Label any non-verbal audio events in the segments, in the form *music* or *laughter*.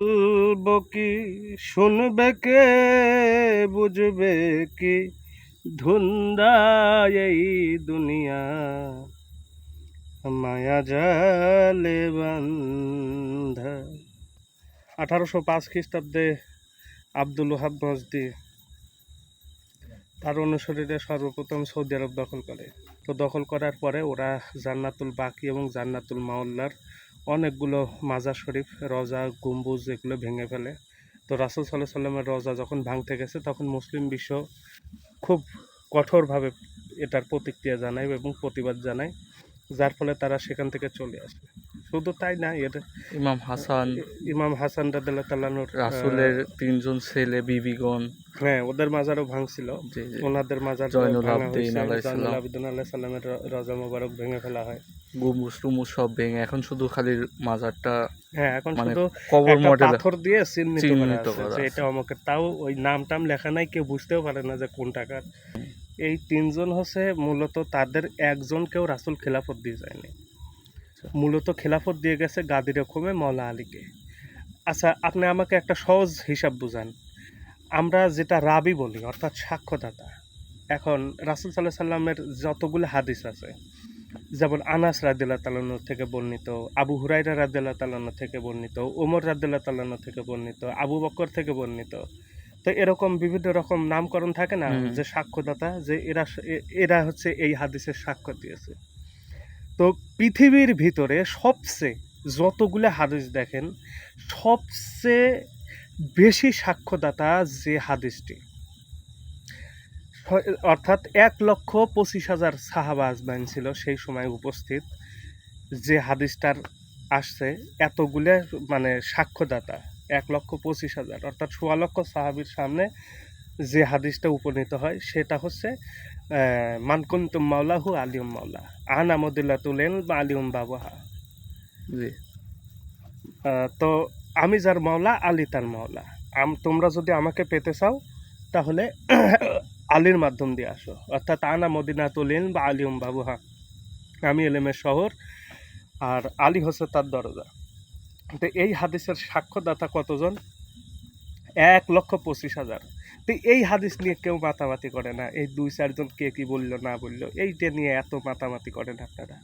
বলব কি, শুনবে কে, বুঝবে কি ধুন্দা এই দুনিয়া। মায়া জালে আঠারোশো পাঁচ খ্রিস্টাব্দে আব্দুল ওহাব মজদি তার অনুসারীরা সর্বপ্রথম সৌদি আরব দখল করে। তো দখল করার পরে ওরা জান্নাতুল বাকি এবং জান্নাতুল মাওল্লার অনেকগুলো মাজার শরীফ, রজা, গম্বুজ এগুলো ভেঙে ফেলে। তো রাসুল সাল্লাহ সাল্লামের রজা যখন ভাঙতে গেছে, তখন মুসলিম বিশ্ব খুব কঠোরভাবে এটার প্রতিক্রিয়া জানায় এবং প্রতিবাদ জানায়, যার ফলে তারা সেখান থেকে চলে আসে। শুধু তাই না এর ইমাম হাসান ইমাম হাসান রাদিল্লাহ তাল্লানুর রাসুলের তিনজন ছেলে বিবিগণ। হ্যাঁ ওদের মাজারও ভাঙছিল। ওনাদের মাজার জয়নুল আবদিন। আলাইহিস সালামের রজা মোবারক ভেঙে ফেলা হয়। গুমুস টুমুস সব ভেঙে এখন শুধু খালি মাজারটা হ্যাঁ এখন মানে শুধু কবর মডেল পাথর দিয়ে চিহ্নিত করা আছে এটা অমুকের তাও ওই নাম টাম লেখা নাই কেউ বুঝতেও পারে না যে কোন টাকার এই তিনজন হচ্ছে মূলত তাদের একজনকেও রাসুল খেলাফত দিয়ে যায়নি। মূলত খেলাফত দিয়ে গেছে গাদি রকমে মৌলা আলীকে। আচ্ছা আপনি আমাকে একটা সহজ হিসাব বুঝান। আমরা যেটা রাবি বলি অর্থাৎ সাক্ষ্যদাতা এখন রাসুল সাল্লাহ সাল্লামের যতগুলো হাদিস আছে যেমন আনাস রাদিল্লাহ তালান্ন থেকে বর্ণিত আবু হুরাইরা রাদিল্লাহ তালান্ন থেকে বর্ণিত ওমর রাদিল্লাহ তালান্ন থেকে বর্ণিত আবু বক্কর থেকে বর্ণিত। তো এরকম বিভিন্ন রকম নামকরণ থাকে না যে সাক্ষ্যদাতা যে এরা এরা হচ্ছে এই হাদিসের সাক্ষ্য দিয়েছে। তো পৃথিবীর ভিতরে সবচেয়ে যতগুলো হাদিস দেখেন, সবচেয়ে বেশি সাক্ষ্যদাতা যে হাদিসটি অর্থাৎ এক লক্ষ পঁচিশ হাজার সাহাবা আজমাইন ছিল সেই সময় উপস্থিত, যে হাদিসটার আসছে এতগুলো মানে সাক্ষ্যদাতা, এক লক্ষ পঁচিশ হাজার, অর্থাৎ সোয়া লক্ষ সাহাবির সামনে যে হাদিসটা উপনীত হয় সেটা হচ্ছে মানকুন্তুম মাওলাহু আলিউম মাওলা আন আমদুল্লাহ তুলেন বা আলিউম বাবাহা। জি। তো আমি যার মাওলা আলী তার মাওলা। আম তোমরা যদি আমাকে পেতে চাও তাহলে *coughs* আলীর মাধ্যম দিয়ে আসো। অর্থাৎ আনা মদিনা তুলিন বা আলিউম বাবুহা। আমি এলেমের শহর আর আলী হচ্ছে তার দরজা। তো এই হাদিসের সাক্ষ্যদাতা কতজন? এক লক্ষ পঁচিশ হাজার। তো এই হাদিস নিয়ে কেউ মাতামাতি করে না। এই দুই চারজন কে কি বলল না বলল এইটা নিয়ে এত মাতামাতি করেন আপনারা।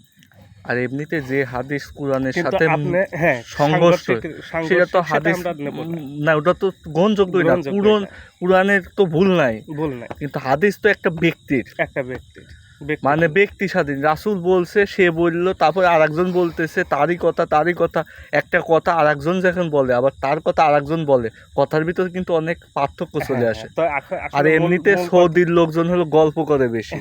আর এমনিতে যে হাদিস কোরআনের সাথে আপনি হ্যাঁ সংঘর্ষ, সেটা তো হাদিস না। ওটা তো গ্রহণযোগ্যই না। কোরআনের তো ভুল নাই। ভুল নাই। কিন্তু হাদিস তো একটা ব্যক্তির। একটা ব্যক্তির। ব্যক্তি- মানে ব্যক্তি স্বাধীন। রাসুল বলছে সে বলল তারপরে আরেকজন বলতেছে তারই কথা তারই কথা। একটা কথা আর একজন যখন বলে আবার তার কথা আর একজন বলে কথার ভিতরে কিন্তু অনেক পার্থক্য চলে হ্যাঁ, আসে। আসলে আর এমনিতে সৌদির লোকজন হলো গল্প করে বেশি।